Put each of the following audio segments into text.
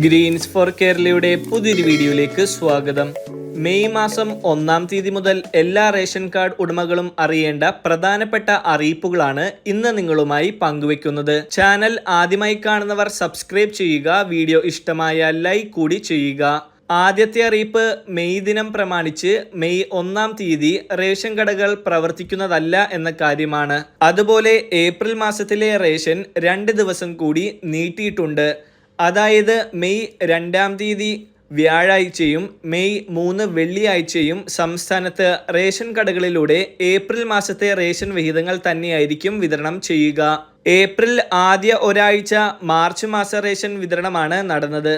Green's four കേരളയുടെ പുതിയൊരു വീഡിയോയിലേക്ക് സ്വാഗതം. മെയ് മാസം ഒന്നാം തീയതി മുതൽ എല്ലാ റേഷൻ കാർഡ് ഉടമകളും അറിയേണ്ട പ്രധാനപ്പെട്ട അറിയിപ്പുകളാണ് ഇന്ന് നിങ്ങളുമായി പങ്കുവെക്കുന്നത്. ചാനൽ ആദ്യമായി കാണുന്നവർ സബ്സ്ക്രൈബ് ചെയ്യുക വീഡിയോ ഇഷ്ടമായ ലൈക്ക് കൂടി ചെയ്യുക. ആദ്യത്തെ അറിയിപ്പ് മെയ് ദിനം പ്രമാണിച്ച് മെയ് ഒന്നാം തീയതി റേഷൻ കടകൾ പ്രവർത്തിക്കുന്നതല്ല എന്ന കാര്യമാണ്. അതുപോലെ ഏപ്രിൽ മാസത്തിലെ റേഷൻ രണ്ട് ദിവസം കൂടി നീട്ടിയിട്ടുണ്ട്. അതായത് മെയ് രണ്ടാം തീയതി വ്യാഴാഴ്ചയും മെയ് മൂന്ന് വെള്ളിയാഴ്ചയും സംസ്ഥാനത്ത് റേഷൻ കടകളിലൂടെ ഏപ്രിൽ മാസത്തെ റേഷൻ വിഹിതങ്ങൾ തന്നെയായിരിക്കും വിതരണം ചെയ്യുക. ഏപ്രിൽ ആദ്യ ഒരാഴ്ച മാർച്ച് മാസ റേഷൻ വിതരണമാണ് നടന്നത്.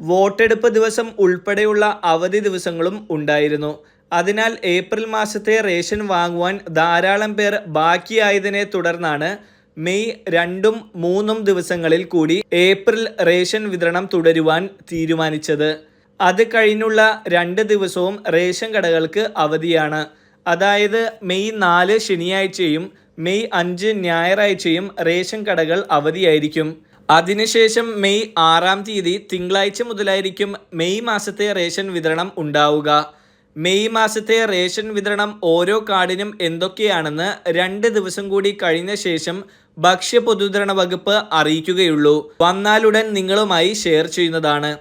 വോട്ടെടുപ്പ് ദിവസം ഉൾപ്പെടെയുള്ള അവധി ദിവസങ്ങളും ഉണ്ടായിരുന്നു. അതിനാൽ ഏപ്രിൽ മാസത്തെ റേഷൻ വാങ്ങുവാൻ ധാരാളം പേർ ബാക്കിയായതിനെ തുടർന്നാണ് മെയ് രണ്ടും മൂന്നും ദിവസങ്ങളിൽ കൂടി ഏപ്രിൽ റേഷൻ വിതരണം തുടരുവാൻ തീരുമാനിച്ചത്. അത് കഴിഞ്ഞുള്ള രണ്ട് ദിവസവും റേഷൻ കടകൾക്ക് അവധിയാണ്. അതായത് മെയ് നാല് ശനിയാഴ്ചയും മെയ് അഞ്ച് ഞായറാഴ്ചയും റേഷൻ കടകൾ അവധിയായിരിക്കും. അതിനുശേഷം മെയ് ആറാം തീയതി തിങ്കളാഴ്ച മുതലായിരിക്കും മെയ് മാസത്തെ റേഷൻ വിതരണം ഉണ്ടാവുക. മെയ് മാസത്തെ റേഷൻ വിതരണം ഓരോ കാർഡിനും എന്തൊക്കെയാണെന്ന് രണ്ട് ദിവസം കൂടി കഴിഞ്ഞ ശേഷം ഭക്ഷ്യ പൊതുവിതരണ വകുപ്പ് അറിയിക്കുകയുള്ളൂ. വന്നാലുടൻ നിങ്ങളുമായി ഷെയർ ചെയ്യുന്നതാണ്.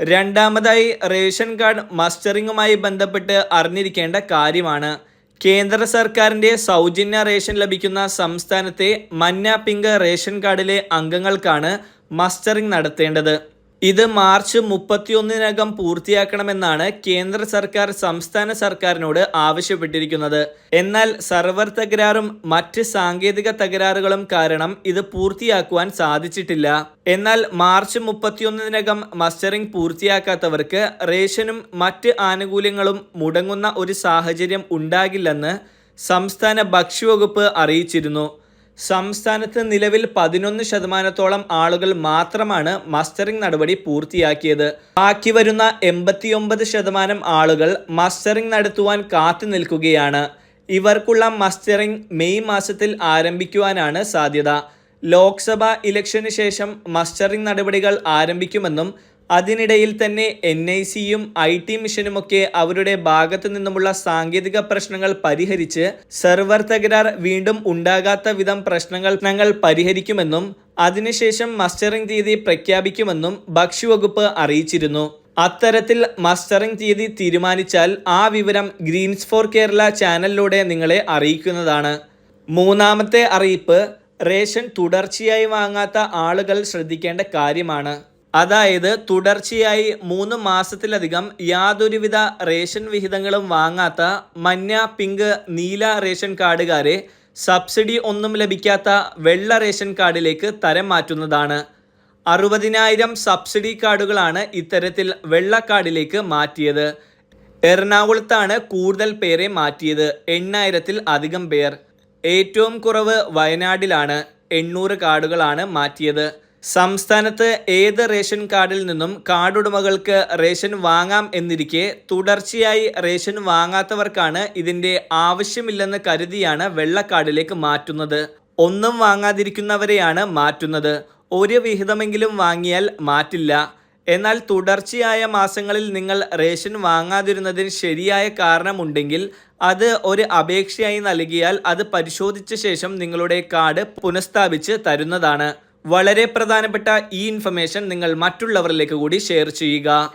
രണ്ടാമതായി റേഷൻ കാർഡ് മസ്റ്ററിങ്ങുമായി ബന്ധപ്പെട്ട് അറിഞ്ഞിരിക്കേണ്ട കാര്യമാണ്. കേന്ദ്ര സർക്കാരിന്റെ സൗജന്യ റേഷൻ ലഭിക്കുന്ന സംസ്ഥാനത്തെ മന്ന പിങ്ക് റേഷൻ കാർഡിലെ അംഗങ്ങൾക്കാണ് മസ്റ്ററിംഗ് നടത്തേണ്ടത്. ഇത് മാർച്ച് മുപ്പത്തിയൊന്നിനകം പൂർത്തിയാക്കണമെന്നാണ് കേന്ദ്ര സർക്കാർ സംസ്ഥാന സർക്കാരിനോട് ആവശ്യപ്പെട്ടിരിക്കുന്നത്. എന്നാൽ സർവർ തകരാറും മറ്റ് സാങ്കേതിക തകരാറുകളും കാരണം ഇത് പൂർത്തിയാക്കുവാൻ സാധിച്ചിട്ടില്ല. എന്നാൽ മാർച്ച് മുപ്പത്തിയൊന്നിനകം മസ്റ്ററിംഗ് പൂർത്തിയാക്കാത്തവർക്ക് റേഷനും മറ്റ് ആനുകൂല്യങ്ങളും മുടങ്ങുന്ന ഒരു സാഹചര്യം ഉണ്ടാകില്ലെന്ന് സംസ്ഥാന ഭക്ഷ്യവകുപ്പ് അറിയിച്ചിരുന്നു. സംസ്ഥാനത്ത് നിലവിൽ പതിനൊന്ന് ശതമാനത്തോളം ആളുകൾ മാത്രമാണ് മസ്റ്ററിംഗ് നടപടി പൂർത്തിയാക്കിയത്. ബാക്കി വരുന്ന എൺപത്തിയൊമ്പത് ശതമാനം ആളുകൾ മസ്റ്ററിംഗ് നടത്തുവാൻ കാത്തു നിൽക്കുകയാണ്. ഇവർക്കുള്ള മസ്റ്ററിംഗ് മെയ് മാസത്തിൽ ആരംഭിക്കുവാനാണ് സാധ്യത. ലോക്സഭാ ഇലക്ഷന് ശേഷം മസ്റ്ററിംഗ് നടപടികൾ ആരംഭിക്കുമെന്നും അതിനിടയിൽ തന്നെ എൻ ഐ സിയും ഐ ടി മിഷനുമൊക്കെ അവരുടെ ഭാഗത്തു നിന്നുമുള്ള സാങ്കേതിക പ്രശ്നങ്ങൾ പരിഹരിച്ച് സെർവർ തകരാർ വീണ്ടും ഉണ്ടാകാത്ത വിധം പ്രശ്നങ്ങൾ ഞങ്ങൾ പരിഹരിക്കുമെന്നും അതിനുശേഷം മസ്റ്ററിംഗ് തീയതി പ്രഖ്യാപിക്കുമെന്നും ഭക്ഷ്യവകുപ്പ് അറിയിച്ചിരുന്നു. അത്തരത്തിൽ മസ്റ്ററിംഗ് തീയതി തീരുമാനിച്ചാൽ ആ വിവരം ഗ്രീൻസ് ഫോർ കേരള ചാനലിലൂടെ നിങ്ങളെ അറിയിക്കുന്നതാണ്. മൂന്നാമത്തെ അറിയിപ്പ് റേഷൻ തുടർച്ചയായി വാങ്ങാത്ത ആളുകൾ ശ്രദ്ധിക്കേണ്ട കാര്യമാണ്. അതായത് തുടർച്ചയായി മൂന്ന് മാസത്തിലധികം യാതൊരുവിധ റേഷൻ വിഹിതങ്ങളും വാങ്ങാത്ത മഞ്ഞ പിങ്ക് നീല റേഷൻ കാർഡുകാരെ സബ്സിഡി ഒന്നും ലഭിക്കാത്ത വെള്ള റേഷൻ കാർഡിലേക്ക് തരം മാറ്റുന്നതാണ്. അറുപതിനായിരം സബ്സിഡി കാർഡുകളാണ് ഇത്തരത്തിൽ വെള്ള കാർഡിലേക്ക് മാറ്റിയത്. എറണാകുളത്താണ് കൂടുതൽ പേരെ മാറ്റിയത്. എണ്ണായിരത്തിൽ അധികം പേർ. ഏറ്റവും കുറവ് വയനാടിലാണ് എണ്ണൂറ് കാർഡുകളാണ് മാറ്റിയത്. സംസ്ഥാനത്ത് ഏത് റേഷൻ കാർഡിൽ നിന്നും കാർഡുടമകൾക്ക് റേഷൻ വാങ്ങാം എന്നിരിക്കെ തുടർച്ചയായി റേഷൻ വാങ്ങാത്തവർക്കാണ് ഇതിന്റെ ആവശ്യമില്ലെന്ന് കരുതിയാണ് വെള്ള കാർഡിലേക്ക് മാറ്റുന്നത്. ഒന്നും വാങ്ങാതിരിക്കുന്നവരെയാണ് മാറ്റുന്നത്. ഒരു വിഹിതമെങ്കിലും വാങ്ങിയാൽ മാറ്റില്ല. എന്നാൽ തുടർച്ചയായ മാസങ്ങളിൽ നിങ്ങൾ റേഷൻ വാങ്ങാതിരുന്നതിന് ശരിയായ കാരണമുണ്ടെങ്കിൽ അത് ഒരു അപേക്ഷയായി നൽകിയാൽ അത് പരിശോധിച്ച ശേഷം നിങ്ങളുടെ കാർഡ് പുനഃസ്ഥാപിച്ച് തരുന്നതാണ്. വളരെ പ്രധാനപ്പെട്ട ഈ ഇൻഫർമേഷൻ നിങ്ങൾ മറ്റുള്ളവരിലേക്ക് കൂടി ഷെയർ ചെയ്യുക.